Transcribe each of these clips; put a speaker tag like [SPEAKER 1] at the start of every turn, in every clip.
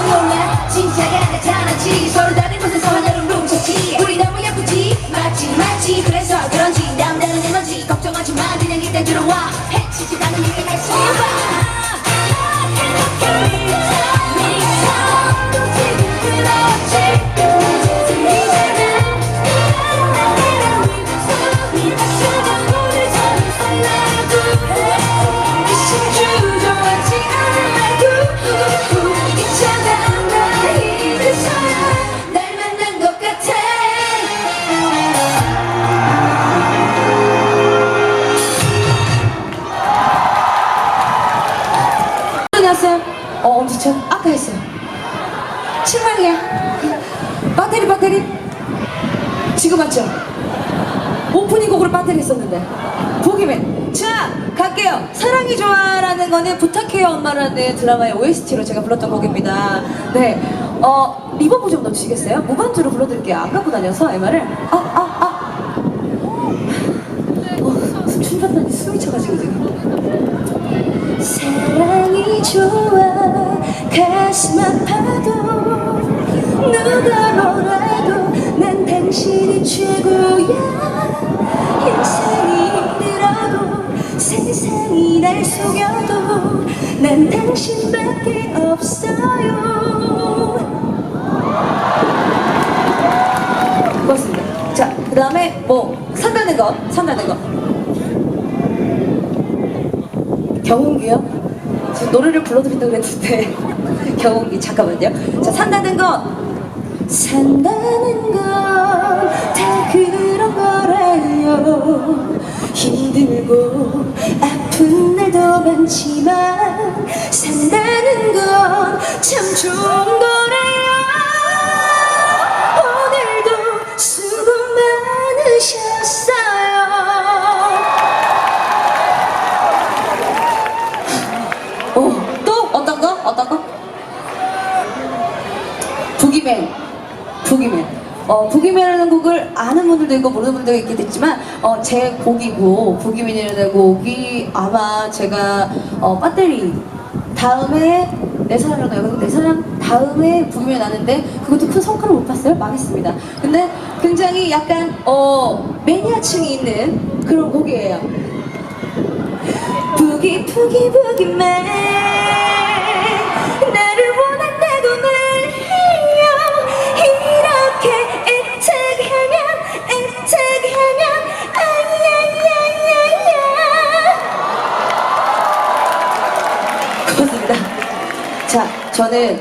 [SPEAKER 1] 어디 올라 진짜가 아니라 장난치 서로 다른 곳에서 하나로 뭉쳤지. 우리 너무 예쁘지? 맞지 맞지. 그래서 그런지 남다른 에너지. 걱정하지 마. 그냥 이때 들어와. 해치지 않은 얘기 아까 했어요. 실망이야. 배터리 배터리. 지금 맞죠? 오프닝 곡으로 배터리 했었는데. 보기맨. 자, 갈게요. 사랑이 좋아라는 거는 부탁해요 엄마라는 드라마의 OST로 제가 불렀던 곡입니다. 네. 어, 리버브 좀 넣어주시겠어요? 무반주로 불러드릴게요. 안 갖고 다녀서 MR을. 아, 아, 아. 세상이 날 속여도 난 당신밖에 없어요. 고맙습니다. 자그 다음에 뭐 산다는 거 산다는 거. 경운기요? 지금 노래를 불러드린다고 그랬는데 경운기 잠깐만요. 자 산다는 건 산다는 건 다 그런 거라요. 힘들고 많지만 산다는 건 참 좋은 거래요 오늘도 수고 많으셨어요 어, 또 어떤 거? 어떤 거? 부기맨. 부기맨. 어, 부기맨이라는 곡을 아는 분들도 있고 모르는 분들도 있겠지만 어, 제 곡이고 부기맨이라는 곡이 아마 제가 어, 배터리 다음에 내 사랑이라고 해요. 내 사랑 다음에 부기맨이 나는데 그것도 큰 성과를 못 봤어요. 망했습니다. 근데 굉장히 약간 어, 매니아층이 있는 그런 곡이에요. 부기 부기 부기맨 저는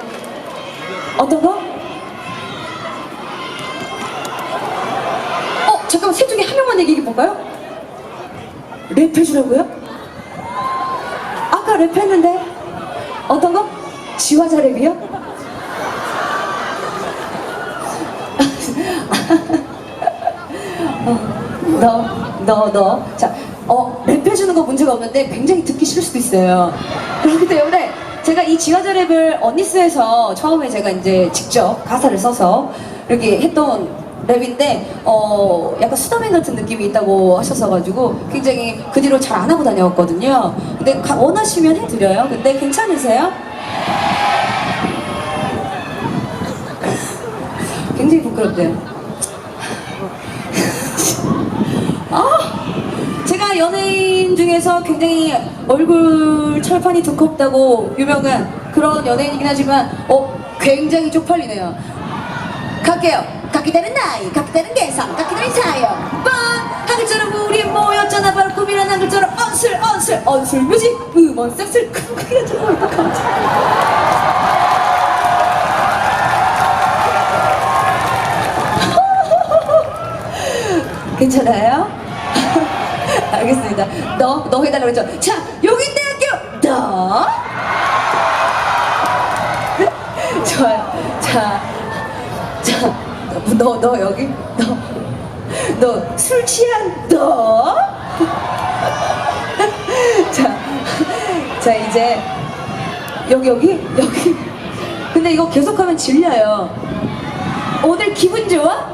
[SPEAKER 1] 어떤 거? 어 잠깐만 셋 중에 한 명만 얘기해 볼까요? 랩해주라고요? 아까 랩했는데 어떤 거? 지화자 랩이요? 어, 너, 너, 너. 자, 어, 랩해주는 거 문제가 없는데 굉장히 듣기 싫을 수도 있어요. 그렇기 때문에 제가 이 지화자 랩을 언니스에서 처음에 제가 이제 직접 가사를 써서 이렇게 했던 랩인데 어 약간 수다맨 같은 느낌이 있다고 하셨어가지고 굉장히 그 뒤로 잘 안 하고 다녔거든요. 근데 가- 원하시면 해드려요. 근데 괜찮으세요? 굉장히 부끄럽대요. 아, 연예인 중에서 굉장히 얼굴 철판이 두껍다고 유명한 그런 연예인이긴 하지만 어 굉장히 쪽팔리네요. 갈게요. 갖게 되는 나이, 갖게 되는 계산, 갖게 되는 사연. 뻔! 한 글자로 우리 모였잖아. 바로 꿈이란 한 글자로 언슬, 언슬, 언슬 뮤직, 음원 섹슬, 쿵쿵이가 정말 어떡하지? 괜찮아요? 알겠습니다. 너, 너 해달라고 했죠? 자, 용인대학교, 너. 좋아요. 자, 자, 너, 너, 너 여기, 너. 너 술 취한 너. 자, 자, 이제 여기, 여기, 여기. 근데 이거 계속하면 질려요. 오늘 기분 좋아?